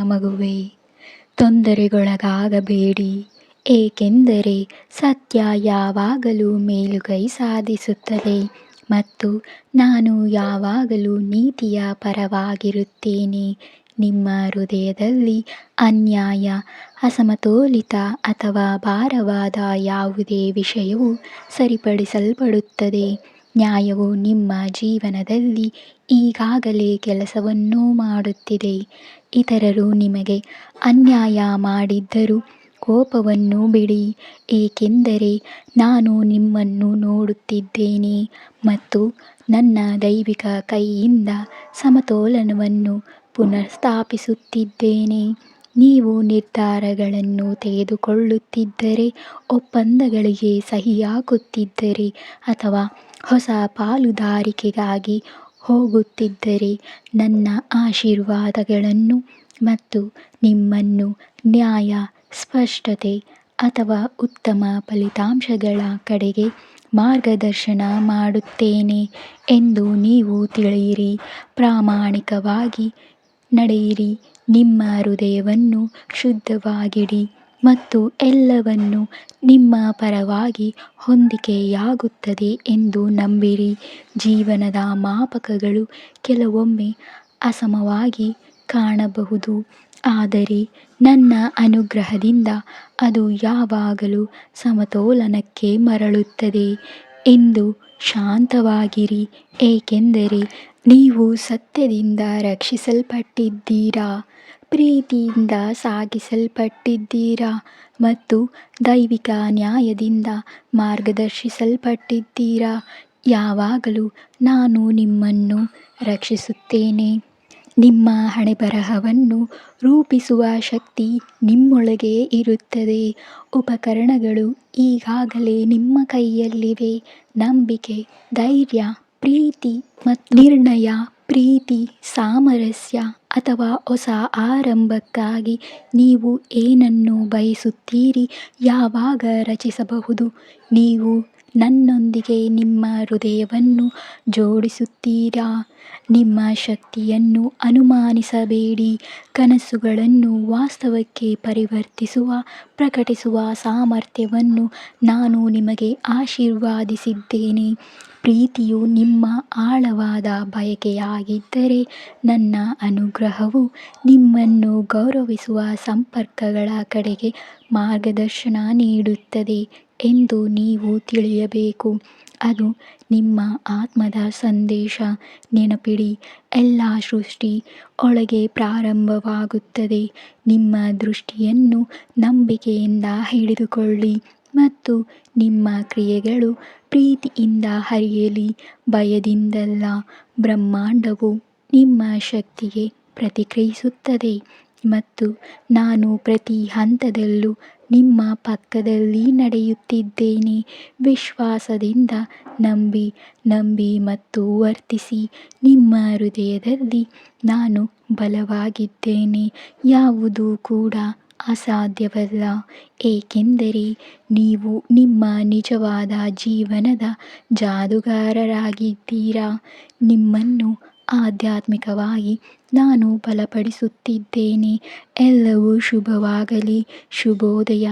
ಮಗುವೇ ತೊಂದರೆಗೊಳಗಾಗಬೇಡಿ. ಏಕೆಂದರೆ ಸತ್ಯ ಯಾವಾಗಲೂ ಮೇಲುಗೈ ಸಾಧಿಸುತ್ತದೆ ಮತ್ತು ನಾನು ಯಾವಾಗಲೂ ನೀತಿಯ ಪರವಾಗಿರುತ್ತೇನೆ. ನಿಮ್ಮ ಹೃದಯದಲ್ಲಿ ಅನ್ಯಾಯ, ಅಸಮತೋಲಿತ ಅಥವಾ ಭಾರವಾದ ಯಾವುದೇ ವಿಷಯವು ಸರಿಪಡಿಸಲ್ಪಡುತ್ತದೆ. ನ್ಯಾಯವು ನಿಮ್ಮ ಜೀವನದಲ್ಲಿ ಈಗಾಗಲೇ ಕೆಲಸವನ್ನು ಮಾಡುತ್ತಿದೆ. ಇತರರು ನಿಮಗೆ ಅನ್ಯಾಯ ಮಾಡಿದ್ದರೂ ಕೋಪವನ್ನು ಬಿಡಿ, ಏಕೆಂದರೆ ನಾನು ನಿಮ್ಮನ್ನು ನೋಡುತ್ತಿದ್ದೇನೆ ಮತ್ತು ನನ್ನ ದೈವಿಕ ಕೈಯಿಂದ ಸಮತೋಲನವನ್ನು ಪುನಃಸ್ಥಾಪಿಸುತ್ತಿದ್ದೇನೆ. ನೀವು ನಿರ್ಧಾರಗಳನ್ನು ತೆಗೆದುಕೊಳ್ಳುತ್ತಿದ್ದರೆ, ಒಪ್ಪಂದಗಳಿಗೆ ಸಹಿ ಹಾಕುತ್ತಿದ್ದರೆ ಅಥವಾ ಹೊಸ ಪಾಲುದಾರಿಕೆಗಾಗಿ ಹೋಗುತ್ತಿದ್ದರೆ, ನನ್ನ ಆಶೀರ್ವಾದಗಳನ್ನು ಮತ್ತು ನಿಮ್ಮನ್ನು ನ್ಯಾಯ, ಸ್ಪಷ್ಟತೆ ಅಥವಾ ಉತ್ತಮ ಫಲಿತಾಂಶಗಳ ಕಡೆಗೆ ಮಾರ್ಗದರ್ಶನ ಮಾಡುತ್ತೇನೆ ಎಂದು ನೀವು ತಿಳಿಯಿರಿ. ಪ್ರಾಮಾಣಿಕವಾಗಿ ನಡೆಯಿರಿ. ನಿಮ್ಮ ಹೃದಯವನ್ನು ಶುದ್ಧವಾಗಿಡಿ ಮತ್ತು ಎಲ್ಲವನ್ನೂ ನಿಮ್ಮ ಪರವಾಗಿ ಹೊಂದಿಕೆಯಾಗುತ್ತದೆ ಎಂದು ನಂಬಿರಿ. ಜೀವನದ ಮಾಪಕಗಳು ಕೆಲವೊಮ್ಮೆ ಅಸಮವಾಗಿ ಕಾಣಬಹುದು. ಆದರೆ ನನ್ನ ಅನುಗ್ರಹದಿಂದ ಅದು ಯಾವಾಗಲೂ ಸಮತೋಲನಕ್ಕೆ ಮರಳುತ್ತದೆ ಎಂದು ಶಾಂತವಾಗಿರಿ, ಏಕೆಂದರೆ ನೀವು ಸತ್ಯದಿಂದ ರಕ್ಷಿಸಲ್ಪಟ್ಟಿದ್ದೀರಾ, ಪ್ರೀತಿಯಿಂದ ಸಾಗಿಸಲ್ಪಟ್ಟಿದ್ದೀರಾ ಮತ್ತು ದೈವಿಕ ನ್ಯಾಯದಿಂದ ಮಾರ್ಗದರ್ಶಿಸಲ್ಪಟ್ಟಿದ್ದೀರಾ, ಯಾವಾಗಲೂ ನಾನು ನಿಮ್ಮನ್ನು ರಕ್ಷಿಸುತ್ತೇನೆ. ನಿಮ್ಮ ಹಣೆಬರಹವನ್ನು ರೂಪಿಸುವ ಶಕ್ತಿ ನಿಮ್ಮೊಳಗೆ ಇರುತ್ತದೆ. ಉಪಕರಣಗಳು ಈಗಾಗಲೇ ನಿಮ್ಮ ಕೈಯಲ್ಲಿವೆ. ನಂಬಿಕೆ, ಧೈರ್ಯ, ಪ್ರೀತಿ ಮತ್ತು ನಿರ್ಣಯ, ಪ್ರೀತಿ, ಸಾಮರಸ್ಯ ಅಥವಾ ಹೊಸ ಆರಂಭಕ್ಕಾಗಿ ನೀವು ಏನನ್ನು ಬಯಸುತ್ತೀರಿ? ಯಾವಾಗ ರಚಿಸಬಹುದು? ನೀವು ನನ್ನೊಂದಿಗೆ ನಿಮ್ಮ ಹೃದಯವನ್ನು ಜೋಡಿಸುತ್ತೀರಾ? ನಿಮ್ಮ ಶಕ್ತಿಯನ್ನು ಅನುಮಾನಿಸಬೇಡಿ. ಕನಸುಗಳನ್ನು ವಾಸ್ತವಕ್ಕೆ ಪರಿವರ್ತಿಸುವ, ಪ್ರಕಟಿಸುವ ಸಾಮರ್ಥ್ಯವನ್ನು ನಾನು ನಿಮಗೆ ಆಶೀರ್ವಾದಿಸಿದ್ದೇನೆ. ಪ್ರೀತಿಯು ನಿಮ್ಮ ಆಳವಾದ ಬಯಕೆಯಾಗಿದ್ದರೆ ನನ್ನ ಅನುಗ್ರಹವು ನಿಮ್ಮನ್ನು ಗೌರವಿಸುವ ಸಂಪರ್ಕಗಳ ಕಡೆಗೆ ಮಾರ್ಗದರ್ಶನ ನೀಡುತ್ತದೆ. ಎಂದು ನೀವು ತಿಳಿಯಬೇಕು. ಅದು ನಿಮ್ಮ ಆತ್ಮದ ಸಂದೇಶ. ನೆನಪಿಡಿ, ಎಲ್ಲ ಸೃಷ್ಟಿ ಒಳಗೆ ಪ್ರಾರಂಭವಾಗುತ್ತದೆ. ನಿಮ್ಮ ದೃಷ್ಟಿಯನ್ನು ನಂಬಿಕೆಯಿಂದ ಹಿಡಿದುಕೊಳ್ಳಿ ಮತ್ತು ನಿಮ್ಮ ಕ್ರಿಯೆಗಳು ಪ್ರೀತಿಯಿಂದ ಹರಿಯಲಿ. ಭಯದಿಂದಲ್ಲ, ಬ್ರಹ್ಮಾಂಡವು ನಿಮ್ಮ ಶಕ್ತಿಗೆ ಪ್ರತಿಕ್ರಿಯಿಸುತ್ತದೆ. ಮತ್ತು ನಾನು ಪ್ರತಿ ಹಂತದಲ್ಲೂ ನಿಮ್ಮ ಪಕ್ಕದಲ್ಲಿ ನಡೆಯುತ್ತಿದ್ದೇನೆ. ವಿಶ್ವಾಸದಿಂದ ನಂಬಿ ನಂಬಿ ಮತ್ತು ವರ್ತಿಸಿ ನಿಮ್ಮ ಹೃದಯದಲ್ಲಿ ನಾನು ಬಲವಾಗಿದ್ದೇನೆ. ಯಾವುದೂ ಕೂಡ ಅಸಾಧ್ಯವಲ್ಲ. ಏಕೆಂದರೆ ನೀವು ನಿಮ್ಮ ನಿಜವಾದ ಜೀವನದ ಜಾದೂಗಾರರಾಗಿದ್ದೀರಾ. ನಿಮ್ಮನ್ನು ಆಧ್ಯಾತ್ಮಿಕವಾಗಿ ನಾನು ಬಲಪಡಿಸುತ್ತಿದ್ದೇನೆ. ಎಲ್ಲವೂ ಶುಭವಾಗಲಿ. ಶುಭೋದಯ.